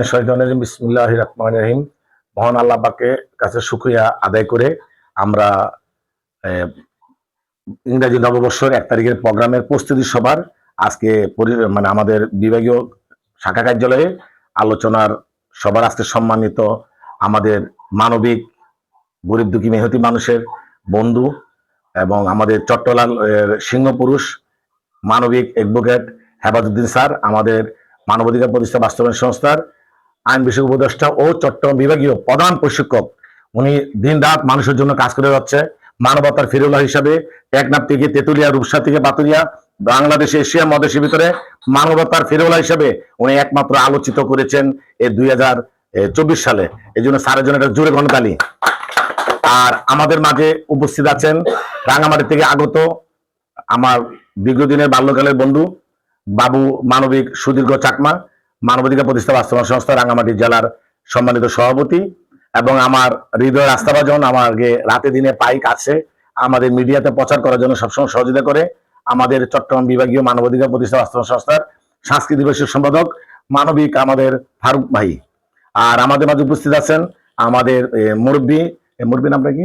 মিনাশ শাইতানির রাজিম বিসমিল্লাহির রহমানির রহিম। মহান আল্লাহ পাকের কাছে শুকরিয়া আদায় করে আমরা ইংরাজি নববর্ষের এক তারিখের প্রোগ্রামের প্রস্তুতি সভার আজকে মানে আমাদের বিভাগীয় শাখা কার্যালয়ে আলোচনার সবার আজকে সম্মানিত আমাদের মানবিক গরিব দুঃখী মেহতি মানুষের বন্ধু এবং আমাদের চট্টলাল সিংহপুরুষ মানবিক অ্যাডভোকেট হেফাজুদ্দিন স্যার, আমাদের মানবাধিকার প্রতিষ্ঠা বাস্তবায়ন সংস্থার আইন বিষয়ক উপদেষ্টা ও চট্টগ্রাম বিভাগীয় প্রধান প্রশিক্ষক। উনি দিন রাত মানুষের জন্য কাজ করে যাচ্ছে। মানবতার ফিরুল্লাহ হিসাবে টেকনাফ থেকে তেতুলিয়া, রূপসা থেকে বাতুরিয়া বাংলাদেশে, এশিয়া মহাদেশের ভিতরে মানবতার ফিরুল্লাহ হিসাবে উনি একমাত্র আলোচিত করেছেন এই দুই সালে। এই জন্য স্যারের জন্য একটা জোরে গণতালি। আর আমাদের মাঝে উপস্থিত আছেন রাঙামাটি থেকে আগত আমার দীর্ঘদিনের বাল্যকালের বন্ধু বাবু মানবিক সুদীর্ঘ চাকমা। মানবাধিকার প্রতিষ্ঠা বাস্তবায়ন সংস্থা রাঙ্গামাটি জেলার সম্মানিত সভাপতি এবং আমার হৃদয়ের আস্থাভাজন আমাকে রাতে দিনে পাই কাছে আমাদের মিডিয়াতে প্রচার করার জন্য সবসময় সহযোগিতা করে আমাদের চট্টগ্রাম বিভাগীয় মানবাধিকার প্রতিষ্ঠা বাস্তবায়ন সংস্থার সাংস্কৃতিক বিষয়ক সম্পাদক মানবিক আমাদের ফারুক ভাই। আর আমাদের মাঝে উপস্থিত আছেন আমাদের মুরব্বী মুরব্বী নামটা কি?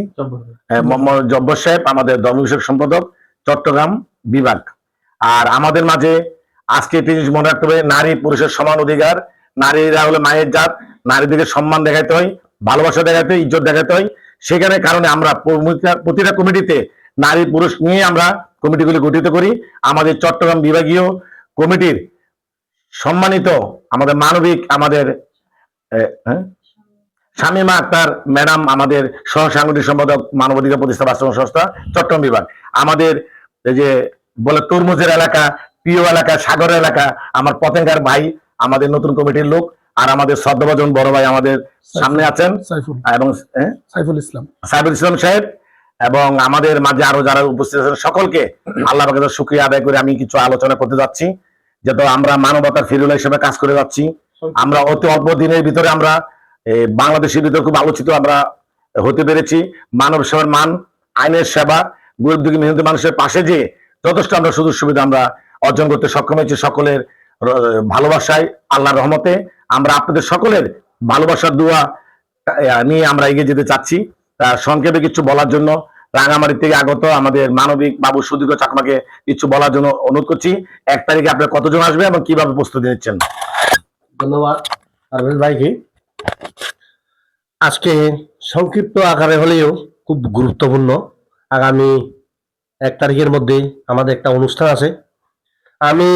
মোহাম্মদ জব্বর সাহেব আমাদের ধর্ম বিষয়ক সম্পাদক চট্টগ্রাম বিভাগ। আর আমাদের মাঝে আজকে জিনিস মনে রাখতে হবে নারী পুরুষের সমান অধিকার। নারীরা হলো মায়ের জাত নারীদেরকে সম্মান দেখাতে হয় ভালোবাসা দেখাতে হয় ইজ্জত দেখাতে হয়। সেখানে কারণে আমরা প্রতিটা- কমিটিতে নারী পুরুষ নিয়ে আমরা কমিটিগুলি গঠিত করি। আমাদের চট্টগ্রাম বিভাগীয় কমিটির সম্মানিত আমাদের মানবিক আমাদের এ, হ্যাঁ? শামীমা আক্তার ম্যাডাম আমাদের সহ সাংগঠনিক সম্পাদক মানবাধিকার প্রতিষ্ঠা বাস্তবায়ন সংস্থা চট্টগ্রাম বিভাগ। আমাদের যে বলে তরমুজের এলাকা প্রিয় এলাকা সাগর এলাকা আমার পতেঙ্গার ভাই আমাদের নতুন কমিটির লোক আর আমাদের শ্রদ্ধাভাজন বড় ভাই আমাদের সামনে আছেন। এবং? সাইফুল ইসলাম। সাইফুল ইসলাম সাহেব এবং আমাদের মাঝে আরও যারা উপস্থিত আছেন সকলকে আল্লাহ পাকের শুক্রিয়া আদায় করে আমি কিছু আলোচনা করতে যাচ্ছি যেহেতু আমরা মানবতার ফিরুলা হিসেবে কাজ করে যাচ্ছি। আমরা অতি অল্প দিনের ভিতরে আমরা বাংলাদেশের ভিতরে খুব আলোচিত আমরা হতে পেরেছি। মানব সেবার মান আইনের সেবা গরিব দুঃখী মেহনতি মানুষের পাশে যে যথেষ্ট আমরা সুযোগ সুবিধা আমরা অর্জন করতে সক্ষম হয়েছে সকলের ভালোবাসায়, আল্লাহর রহমতে। আমরা আপনাদের সকলের ভালোবাসার দোয়া নিয়ে আমরা এগিয়ে যেতে চাচ্ছি। সংক্ষেপে কিছু বলার জন্য রাঙামাটি থেকে আগত আমাদের মানবিক বাবু সুদীর্ঘ চাকমাকে কিছু বলার জন্য অনুরোধ করছি। এক তারিখে আপনার কতজন আসবে এবং কীভাবে প্রস্তুতি নিচ্ছেন? ধন্যবাদ, পারভেজ ভাইকে আজকে সংক্ষিপ্ত আকারে হলেও খুব গুরুত্বপূর্ণ। আগামী এক তারিখের মধ্যে আমাদের একটা অনুষ্ঠান আছে। আমি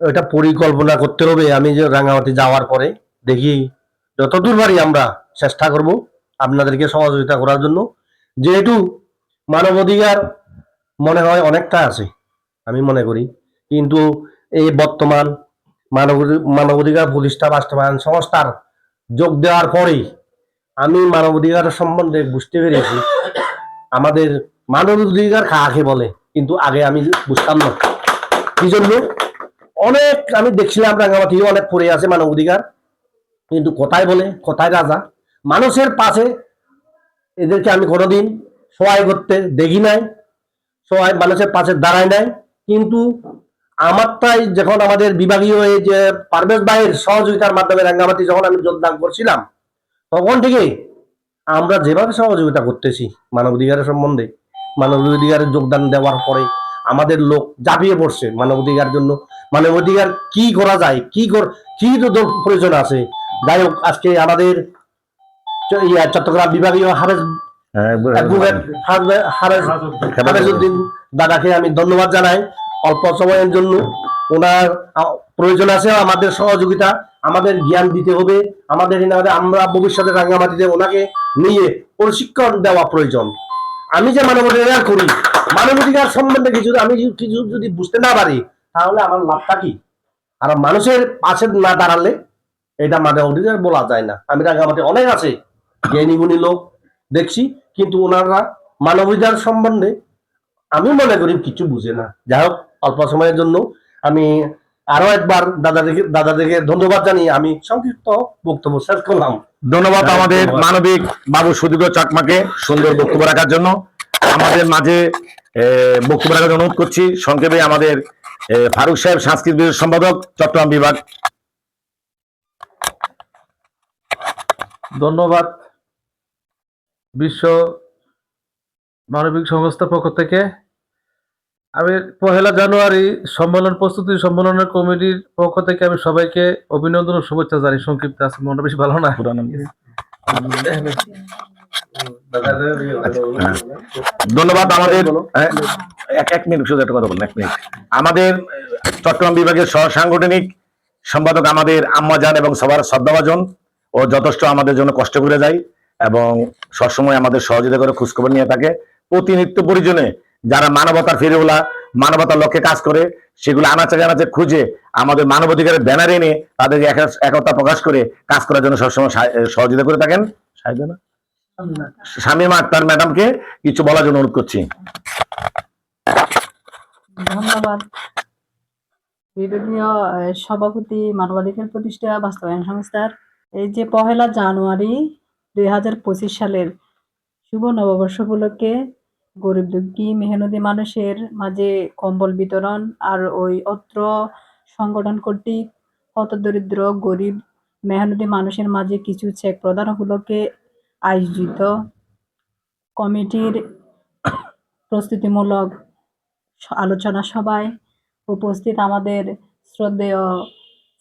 এটা পরিকল্পনা করতে হবে, আমি যে রাঙামাটি যাওয়ার পরে দেখি যতদূর পারি আমরা চেষ্টা করব আপনাদেরকে সহযোগিতা করার জন্য। যেহেতু মানবাধিকার মনে হয় অনেকটা আছে, আমি মনে করি। কিন্তু এই বর্তমান মানব মানবাধিকার প্রতিষ্ঠা, বাস্তবায়ন সংস্থার যোগ দেওয়ার পরেই আমি মানবাধিকার সম্বন্ধে বুঝতে পেরেছি। আমাদের মানবাধিকার কাকে বলে? কিন্তু আগে আমি বুঝতাম না। জন্য অনেক আমি দেখছিলাম রাঙামাটি, অনেক পড়ে আছে মানবাধিকার। কিন্তু কোথায় বলে, কোথায় রাজা? মানুষের পাশে এদেরকে আমি কোনোদিন সহায় করতে দেখি নাই, সহায় মানুষের পাশে দাঁড়ায় নাই। কিন্তু আমার আমারটাই যখন আমাদের বিভাগীয় এই যে পারভেজ ভাইয়ের সহযোগিতার মাধ্যমে রাঙ্গামাটি যখন আমি যোগদান করছিলাম, তখন থেকে আমরা যেভাবে সহযোগিতা করতেছি মানবাধিকারের সম্বন্ধে, মানবাধিকারের যোগদান দেওয়ার পরে আমাদের লোক ঝাঁপিয়ে পড়ছে মানবাধিকার জন্য। মানবাধিকার কি করা যায়? কি কি প্রয়োজন আছে? যাই হোক আজকে আমাদের চট্টগ্রাম বিভাগীয় হাফেজ হাফেজউদ্দিন দাদাকে আমি ধন্যবাদ জানাই অল্প সময়ের জন্য। ওনার প্রয়োজন আছে আমাদের সহযোগিতা আমাদের জ্ঞান দিতে হবে। আমাদের আমরা ভবিষ্যতে রাঙ্গামাটিতে ওনাকে নিয়ে প্রশিক্ষণ দেওয়া প্রয়োজন। আমি যে মানবাধিকার করি, মানবাধিকার সম্বন্ধে কিছু আমি কিছু যদি বুঝতে না পারি, তাহলে আমার লাভটা কি? আর মানুষের পাশে না দাঁড়ালে এটা মানবাধিকার বলা যায় না। আমি রাঙ্গামাটি অনেক আছে জ্ঞানী গুণী লোক দেখছি, কিন্তু ওনারা মানবাধিকার সম্বন্ধে আমি মনে করি কিছু বুঝে না। যাই হোক, অল্প সময়ের জন্য আমি আরও একবার দাদাদেরকে দাদাদেরকে ধন্যবাদ জানিয়ে আমি সংক্ষিপ্ত বক্তব্য শেষ করলাম। ধন্যবাদ আমাদের মানবিক বাবু সুদীর্ঘ চাকমাকে সুন্দর বক্তব্য রাখার জন্য। আমাদের মাঝে বক্তব্য রাখার অনুরোধ করছি। সংক্ষেপে আমাদের ফারুক সাহেব সাংস্কৃতিক সম্পাদক চট্টগ্রাম বিভাগ। ধন্যবাদ বিশ্ব মানবিক সংস্থার পক্ষ থেকে। আমি পহেলা জানুয়ারি সম্মেলন প্রস্তুতি সম্মেলনের কমিটির পক্ষ থেকে আমি সবাইকে অভিনন্দন ও শুভেচ্ছা জানাই সংক্ষিপ্ত আছে মনটা বেশি ভালো না। ধন্যবাদ আমাদের হ্যাঁ, এক এক মিনিট শুধু একটা কথা বলুন এক মিনিট। আমাদের চট্টগ্রাম বিভাগের সহ সাংগঠনিক সম্পাদক আমাদের আম্মাজান এবং সবার শ্রদ্ধাভাজন ও যথেষ্ট আমাদের জন্য কষ্ট করে যায় এবং সবসময় আমাদের সহযোগিতা করে খোঁজখবর নিয়ে থাকে। প্রতিনিত্য পরিজনে যারা মানবতার ফিরেওলা মানবতার লক্ষ্যে কাজ করে সেগুলো আনাচে জানাচে খুঁজে আমাদের মানবাধিকারের ব্যানার এনে তাদেরকে এক- একতা প্রকাশ করে কাজ করার জন্য সবসময় সহযোগিতা করে থাকেন। সাহায্য না? শামীমা আক্তার ম্যাডামকে কিছু বলার জন্য অনুরোধ করছি। ধন্যবাদ। সভাপতি মানবাধিকার প্রতিষ্ঠা বাস্তবায়ন সংস্থার এই যে পহেলা জানুয়ারি দুই হাজার পঁচিশ সালের শুভ নববর্ষ উপলক্ষে গরিব দুঃখী, মেহনতি মানুষের মাঝে কম্বল বিতরণ আর ওই অত্র সংগঠন কর্তৃক হতদরিদ্র, গরিব, মেহনতি মানুষের মাঝে কিছু চেক প্রদান উপলক্ষে আয়োজিত কমিটির প্রস্তুতিমূলক আলোচনা সভায় উপস্থিত আমাদের শ্রদ্ধেয়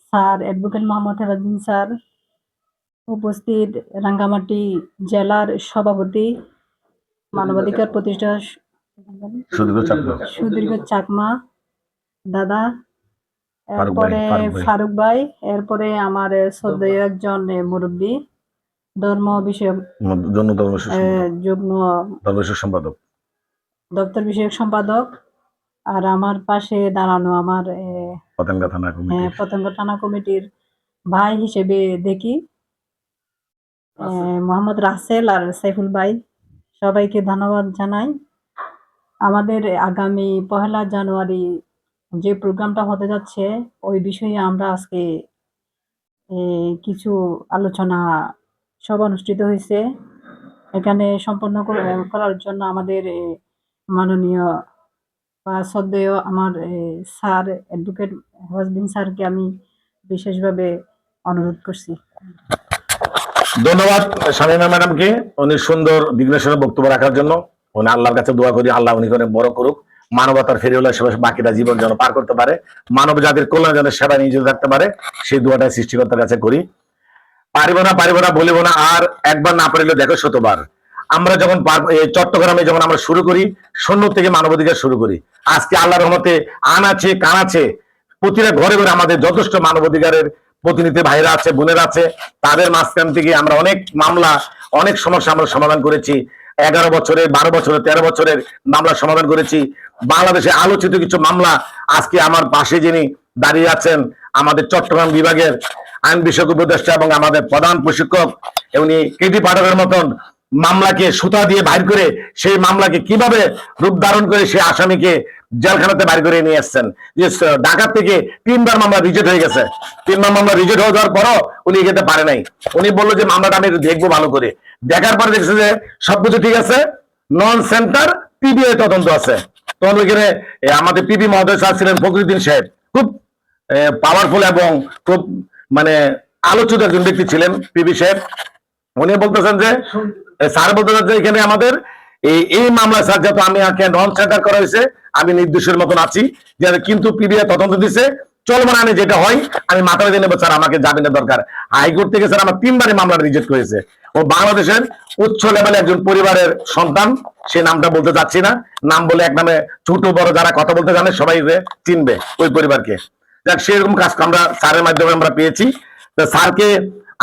sir advocate Mohammad Herajuddin sir, উপস্থিত রাঙ্গামাটি জেলার সভাপতি মানবাধিকার প্রতিষ্ঠা সুদীর্ঘ চাকমা। দাদা এরপরে ফারুক ভাই। এরপরে আমার শ্রদ্ধেয় একজন মুরব্বী ধর্ম বিষয়ক যুগ্ম সম্পাদক। দপ্তর বিষয়ক সম্পাদক। আর আমার পাশে দাঁড়ানো আমার পতেঙ্গা থানা হ্যাঁ, কমিটি পতঙ্গ থানা কমিটির ভাই হিসেবে দেখি আহ, মোহাম্মদ রাসেল আর সাইফুল ভাই। সবাইকে ধন্যবাদ জানাই। আমাদের আগামী পহেলা জানুয়ারি যে প্রোগ্রামটা হতে যাচ্ছে, ওই বিষয়ে আমরা আজকে কিছু আলোচনা সভা অনুষ্ঠিত হয়েছে। এখানে সম্পন্ন কর- করার জন্য আমাদের মাননীয়, বা শ্রদ্ধেয় আমার স্যার অ্যাডভোকেট হজবিন স্যারকে আমি বিশেষভাবে অনুরোধ করছি। ধন্যবাদ শামীমা ম্যাডামকে। উনি সুন্দর বিঘ্নেশ্বরের বক্তব্য রাখার জন্য। উনি আল্লাহর কাছে দোয়া করি, আল্লাহ উনি করে বড় করুক। মানবতার ফেরিওলা সেবা বাকিটা জীবন যেন পার করতে পারে। মানব জাতির কল্যাণ যেন সেবা নিয়োজিত থাকতে পারে, সেই দোয়াটাই সৃষ্টিকর্তার কাছে করি। পারিব না পারিব না, বলিব না, আর একবার না পারিলে দেখো শতবার। আমরা যখন চট্টগ্রামে যখন আমরা শুরু করি শূন্য থেকে মানবাধিকার শুরু করি। আজকে আল্লাহর রহমতে আন আছে, কান আছে, প্রতিটা ঘরে ঘরে আমাদের যথেষ্ট মানবাধিকারের প্রতিনিধি ভাইরা আছে, বোনেরা আছে, তাদের মাঝখান থেকে আমরা অনেক মামলা, অনেক সমস্যা আমরা সমাধান করেছি। এগারো বছরের, বারো বছরের, তেরো বছরের মামলা সমাধান করেছি। বাংলাদেশে আলোচিত কিছু মামলা আজকে আমার পাশে যিনি দাঁড়িয়ে আছেন, আমাদের চট্টগ্রাম বিভাগের আইন বিষয়ক উপদেষ্টা এবং আমাদের প্রধান প্রশিক্ষক, উনি কৃতি পাঠকের মতন মামলাকে সুতা দিয়ে বাইর করে সেই মামলাকে কীভাবে রূপ ধারণ করে সেই আসামিকে জেলখানাতে বাইর করে নিয়ে এসছেন? যে, স- ঢাকা থেকে তিনবার মামলা রিজেক্ট হয়ে গেছে। তিনবার মামলা রিজেক্ট হয়ে যাওয়ার পরও উনি এগোতে পারে নাই। উনি বলল যে, মামলাটা আমি দেখব ভালো করে। দেখার পরে দেখছে যে, সবকিছু ঠিক আছে, নন সেন্টার পিবিআই তদন্ত আছে। তখন ওইখানে আমাদের পিবি মহোদয় স্যার ছিলেন ফখরুদ্দিন সাহেব। খুব পাওয়ারফুল এবং খুব মানে আলোচিত একজন ব্যক্তি ছিলেন পিবি সাহেব। উনি বলতেছেন যে স্যার বলতেছেন যে এখানে আমাদের এই মামলা স্যার, যেহেতু আমি নন সেন্টার করা হয়েছে, আমি নির্দেশের মতন আছি যে কিন্তু পিবিআই তদন্ত দিছে, চলমান আইনে যেটা হয়, আমি মাথা বেঁধে নেব, স্যার, আমাকে জামিনের দরকার। হাইকোর্ট থেকে, স্যার, আমার তিনবারই মামলা রিজেক্ট হয়েছে। ও বাংলাদেশের উচ্চ লেভেলে একজন পরিবারের সন্তান, সে নামটা বলতে চাচ্ছি না। নাম বলে এক নামে ছোট, বড় যারা কথা বলতে জানে, সবাই চিনবে ওই পরিবারকে। দেখ সেরকম কাজ আমরা স্যারের মাধ্যমে আমরা পেয়েছি। তো স্যারকে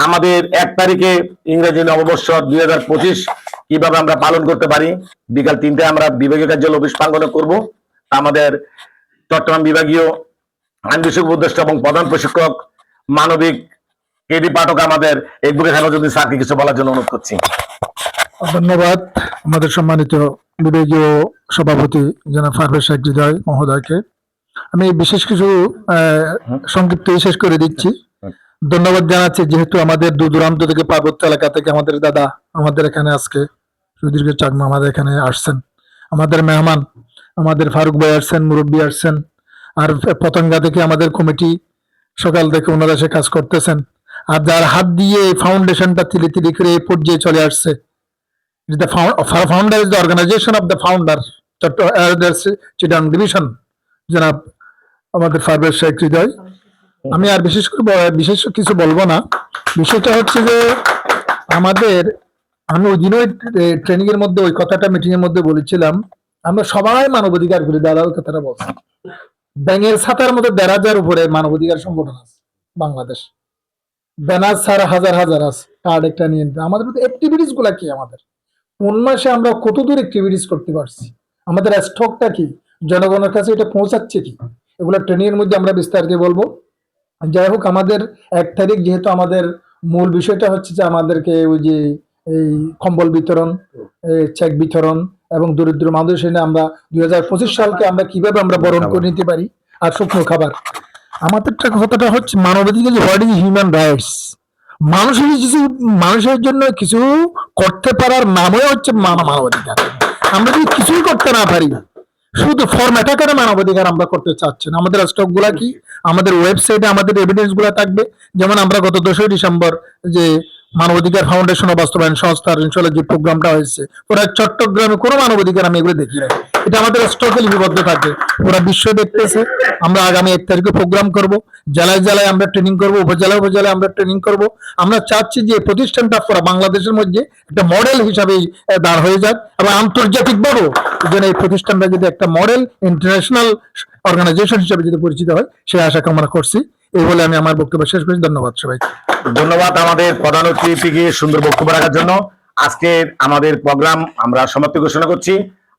আমাদের এক তারিখে ইংরেজি নববর্ষ দুই হাজার পঁচিশ কীভাবে আমরা পালন করতে পারি? বিকাল তিনটায় আমরা বিভাগীয় কার্যালয় অফিস প্রাঙ্গনে করব। আমাদের চট্টগ্রাম বিভাগীয় আইন বিষয়ক উপদেষ্টা এবং প্রধান প্রশিক্ষক মানবিক কেডি পাঠক আমাদের এডভোকেট হেমজুদ্দিন স্যারকে কিছু বলার জন্য অনুরোধ করছি। ধন্যবাদ আমাদের সম্মানিত বিভাগীয় সভাপতি জনাব ফারভেজ শেখ হৃদয় মহোদয়কে। আমি বিশেষ কিছু সংক্ষিপ্ত শেষ করে দিচ্ছি। ধন্যবাদ জানাচ্ছি যেহেতু আমাদের দূর দূরান্ত থেকে পার্বত্য এলাকা থেকে আমাদের দাদা আমাদের এখানে আজকে সুদীর্ঘ চাকমা আমাদের এখানে আসছেন। আমাদের মেহমান, আমাদের ফারুক ভাই আসছেন, মুরব্বী আসছেন, আর পতঙ্গা থেকে আমাদের কমিটি সকাল থেকে ওনারা এসে কাজ করতেছেন। আর যার হাত দিয়ে এই ফাউন্ডেশনটা ধীরে ধীরে করে এই পর্যায়ে চলে আসছে the founder is the organisation of the founder Chittagong division জনাব আমাদের ফারবের শেখ হৃদয়। আমি আর বিশেষ করে বিশেষ কিছু বলব না। বিষয়টা হচ্ছে যে আমাদের, আমি ওই দিন ওই ট্রেনিং এর মধ্যে, ওই কথাটা মিটিং এর মধ্যে বলেছিলাম, আমরা সবাই মানবাধিকার করি দাদা কথাটা বলছি। ব্যাঙের ছাতার মধ্যে দেড় হাজার উপরে মানবাধিকার সংগঠন আছে, বাংলাদেশ। ব্যানার ছাড়া হাজার হাজার আছে কার্ড একটা নিয়ে আমাদের মধ্যে অ্যাক্টিভিটিসগুলা কি আমাদের? কোন মাসে আমরা কত দূর অ্যাক্টিভিটিস করতে পারছি? আমাদের স্টকটা কি? জনগণের কাছে এটা পৌঁছাচ্ছে কি? এগুলো ট্রেনিং এর মধ্যে আমরা বিস্তারিত বলব। যাই হোক আমাদের এক তারিখ যেহেতু আমাদের মূল বিষয়টা হচ্ছে যে আমাদেরকে ওই যে এই কম্বল বিতরণ চেক বিতরণ এবং দরিদ্র মানুষ এনে আমরা দুই হাজার পঁচিশ সালকে আমরা কীভাবে আমরা বরণ করে নিতে পারি আর শুকনো খাবার। আমাদের কথাটা হচ্ছে মানবাধিকার হোয়াট ইজ হিউম্যান রাইটস মানুষের কিছু, মানুষের জন্য কিছু করতে পারার নামই হচ্ছে মানব মানবাধিকার আমরা যদি কিছুই করতে না পারি শুধু ফর্মেট আকারে মানবাধিকার আমরা করতে চাচ্ছি না। আমাদের স্টকগুলা কি? আমাদের ওয়েবসাইটে আমাদের এভিডেন্সগুলা থাকবে। যেমন আমরা গত দশই ডিসেম্বর যে মানবাধিকার ফাউন্ডেশন বাস্তবায়ন সংস্থার ইনশাল্লাহ যে প্রোগ্রামটা হয়েছে। ওরা চট্টগ্রামে কোনো মানবাধিকার আমি এগুলো দেখি নাই। এটা আমাদের স্টকে লিপিবদ্ধ থাকে। ওরা বিশ্ব দেখতেছে। আমরা আগামী এক তারিখে প্রোগ্রাম করব। জেলায় জেলায় আমরা ট্রেনিং করব, উপজেলায় উপজেলায় আমরা ট্রেনিং করব। আমরা চাচ্ছি যে প্রতিষ্ঠানটা পুরো বাংলাদেশের মধ্যে একটা মডেল হিসাবে দাঁড় হয়ে যাক এবং আন্তর্জাতিকভাবেও যেন এই প্রতিষ্ঠানটা যদি একটা মডেল ইন্টারন্যাশনাল অর্গানাইজেশন হিসাবে যদি পরিচিত হয়, সেই আশা কামনা করছি। এই বলে আমি আমার বক্তব্য শেষ করছি ধন্যবাদ সবাইকে। ধন্যবাদ আমাদের প্রধান অতিথিকে সুন্দর বক্তব্য রাখার জন্য। আজকে আমাদের প্রোগ্রাম আমরা সমাপ্তি ঘোষণা করছি।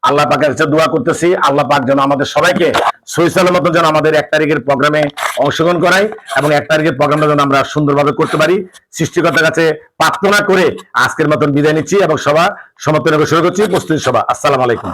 আল্লাহ পাকের কাছে দোয়া করতেছি। আল্লাহ পাক যেন আমাদের সবাইকে সহিসালের মতো যেন আমাদের এক তারিখের প্রোগ্রামে অংশগ্রহণ করাই এবং এক তারিখের প্রোগ্রামটা যেন আমরা সুন্দরভাবে করতে পারি। সৃষ্টিকর্তার কাছে প্রার্থনা করে আজকের মতন বিদায় নিচ্ছি এবং সভা সমাপ্তি ঘোষণা করছি। প্রস্তুতি সভা। আসসালাম আলাইকুম।